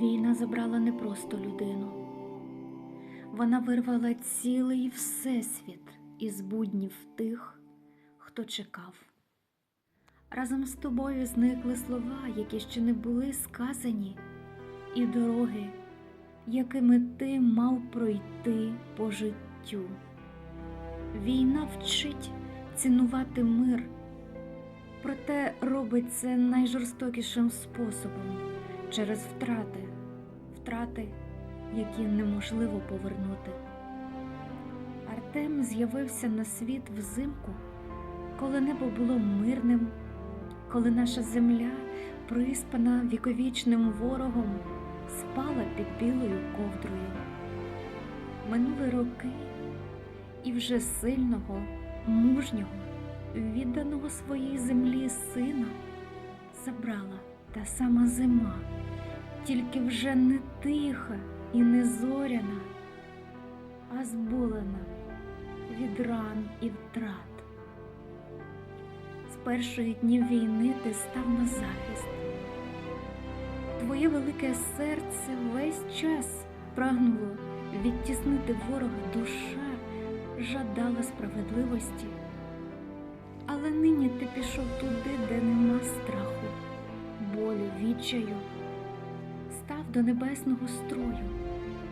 Війна забрала не просто людину. Вона вирвала цілий всесвіт із буднів тих, хто чекав. Разом з тобою зникли слова, які ще не були сказані, і дороги, якими ти мав пройти по життю. Війна вчить цінувати мир, проте робить це найжорстокішим способом через втрати, втрати, які неможливо повернути. Артем з'явився на світ взимку, коли небо було мирним, коли наша земля, приспана віковічним ворогом, спала під білою ковдрою. Минули роки, і вже сильного, мужнього, відданого своїй землі сина забрала та сама зима, тільки вже не тиха і не зоряна, а збулена від ран і втрат. З перших днів війни ти став на захист. Твоє велике серце весь час прагнуло відтіснити ворога душа, жадала справедливості. Але нині ти пішов туди, де нема страху, болю, відчаю, став до небесного строю,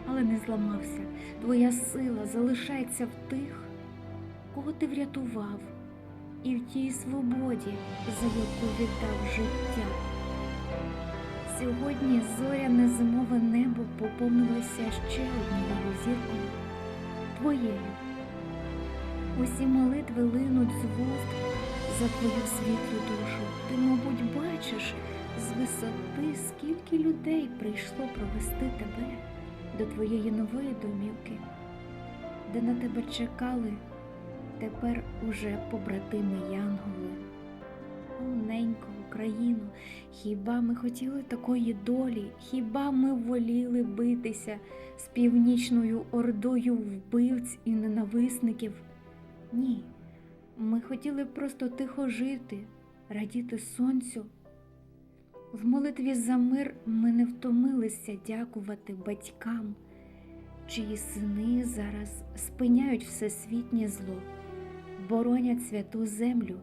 але не зламався. Твоя сила залишається в тих, кого ти врятував, і в тій свободі, за яку віддав життя. Сьогодні зоряне зимове небо поповнилося ще однією зіркою твоєю. Усі молитви линуть з вуст за твою світлу душу. Ти, мабуть, бачиш з висоти, скільки людей прийшло провести тебе до твоєї нової домівки, де на тебе чекали тепер уже побратими Янголи. О, Україну, хіба ми хотіли такої долі? Хіба ми воліли битися з північною ордою вбивць і ненависників? Ні, ми хотіли просто тихо жити, радіти сонцю. В молитві за мир ми не втомилися дякувати батькам, чиї сини зараз спиняють всесвітнє зло, боронять святу землю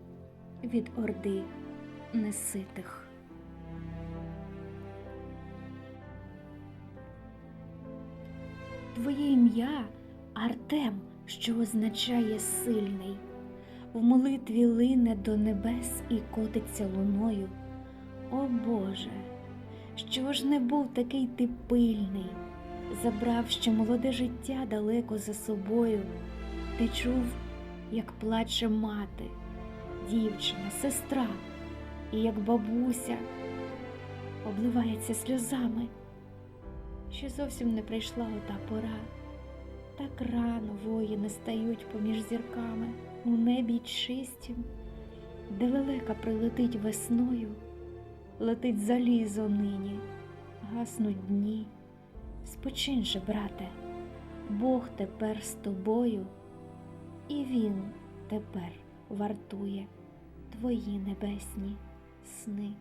від орди неситих. Твоє ім'я Артем, що означає сильний, в молитві лине до небес і котиться луною. О Боже, що ж не був такий ти пильний, забрав ще молоде життя далеко за собою. Ти чув, як плаче мати, дівчина, сестра, і як бабуся обливається сльозами. Ще зовсім не прийшла ота пора. Так рано воїни стають поміж зірками у небі чистім, де лелека прилетить весною, летить залізо нині, гаснуть дні. Спочинь же, брате, Бог тепер з тобою, і Він тепер вартує твої небесні сни.